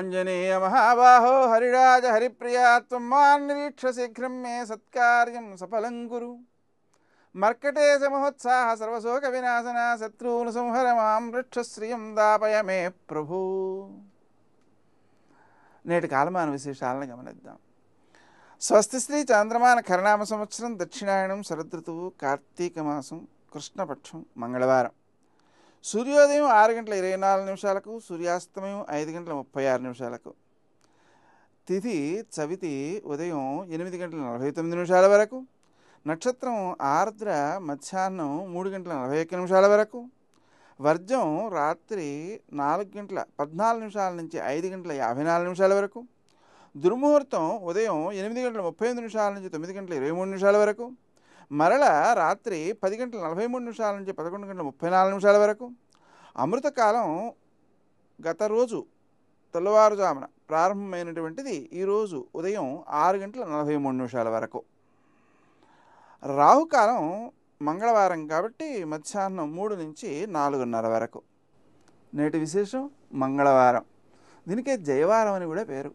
ఆంజనేయ మహాబాహో హరిరాజ హరిప్రియా త్వం శీఘ్రం మే సత్కార్యం సఫలం గురు మర్కటేశ మహోత్సాహ సర్వశోక వినాశన శత్రువును సంహర మాం వృక్షశ్రియం దాపయ మే ప్రభు. నేటి కాలమాన విశేషాలను గమనిద్దాం. స్వస్తి శ్రీ చంద్రమాన కరణామ సంవత్సరం దక్షిణాయనం శరదృతువు కార్తీక మాసం కృష్ణపక్షం మంగళవారం. సూర్యోదయం ఆరు గంటల ఇరవై నాలుగు నిమిషాలకు సూర్యాస్తమయం ఐదు గంటల ముప్పై ఆరు నిమిషాలకు. తిథి చవితి ఉదయం ఎనిమిది గంటల నలభై తొమ్మిది నిమిషాల వరకు. నక్షత్రం ఆర్ద్ర మధ్యాహ్నం మూడు గంటల నలభై ఒక్క నిమిషాల వరకు. వర్జం రాత్రి నాలుగు గంటల పద్నాలుగు నిమిషాల నుంచి ఐదు గంటల యాభై నాలుగు నిమిషాల వరకు. దుర్ముహూర్తం ఉదయం ఎనిమిది గంటల ముప్పై ఎనిమిది నిమిషాల నుంచి తొమ్మిది గంటల ఇరవై మూడు నిమిషాల వరకు. మరల రాత్రి పది గంటల నలభై మూడు నిమిషాల నుంచి పదకొండు గంటల ముప్పై నాలుగు నిమిషాల వరకు అమృతకాలం గత రోజు తెల్లవారుజామున ప్రారంభమైనటువంటిది ఈరోజు ఉదయం ఆరు గంటల నలభై మూడు నిమిషాల వరకు. రాహుకాలం మంగళవారం కాబట్టి మధ్యాహ్నం మూడు నుంచి నాలుగున్నర వరకు. నేటి విశేషం మంగళవారం. దీనికే జయవారం అని కూడా పేరు.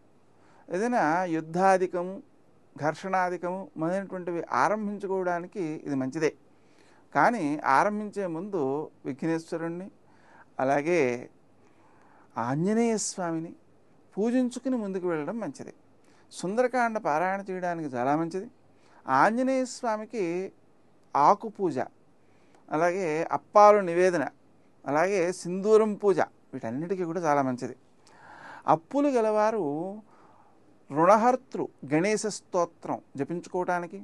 ఏదైనా యుద్ధాధికము ఘర్షణాధికము మొదలైనటువంటివి ఆరంభించుకోవడానికి ఇది మంచిదే. కానీ ఆరంభించే ముందు విఘ్నేశ్వరుణ్ణి అలాగే ఆంజనేయ స్వామిని పూజించుకుని ముందుకు వెళ్ళడం మంచిది. సుందరకాండ పారాయణ చేయడానికి చాలా మంచిది. ఆంజనేయ స్వామికి ఆకు పూజ అలాగే అప్పాలు నివేదన అలాగే సింధూరం పూజ వీటన్నిటికీ కూడా చాలా మంచిది. అప్పులు గలవారు రుణహర్తృ గణేశ స్తోత్రం జపించుకోవడానికి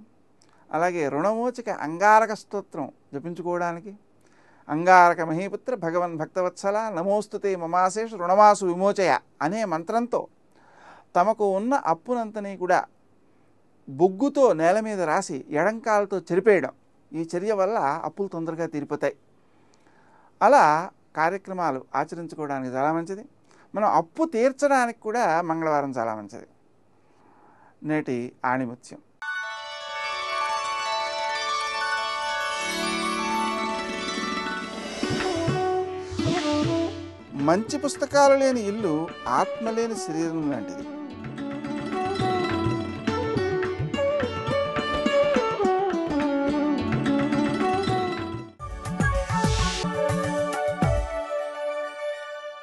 అలాగే రుణమోచక అంగారక స్తోత్రం జపించుకోవడానికి అంగారక మహీపుత్ర భగవన్ భక్తవత్సల నమోస్తుతే మమాశేష రుణమాసు విమోచయ అనే మంత్రంతో తమకు ఉన్న అప్పునంతని కూడా బొగ్గుతో నేల మీద రాసి ఎడంకాలతో చెరిపేయడం. ఈ చర్య వల్ల అప్పులు తొందరగా తీరిపోతాయి. అలా కార్యక్రమాలు ఆచరించుకోవడానికి చాలా మంచిది. మనం అప్పు తీర్చడానికి కూడా మంగళవారం చాలా మంచిది. నేటి ఆణిముత్యం. మంచి పుస్తకాలు లేని ఇల్లు ఆత్మ లేని శరీరం లాంటిది.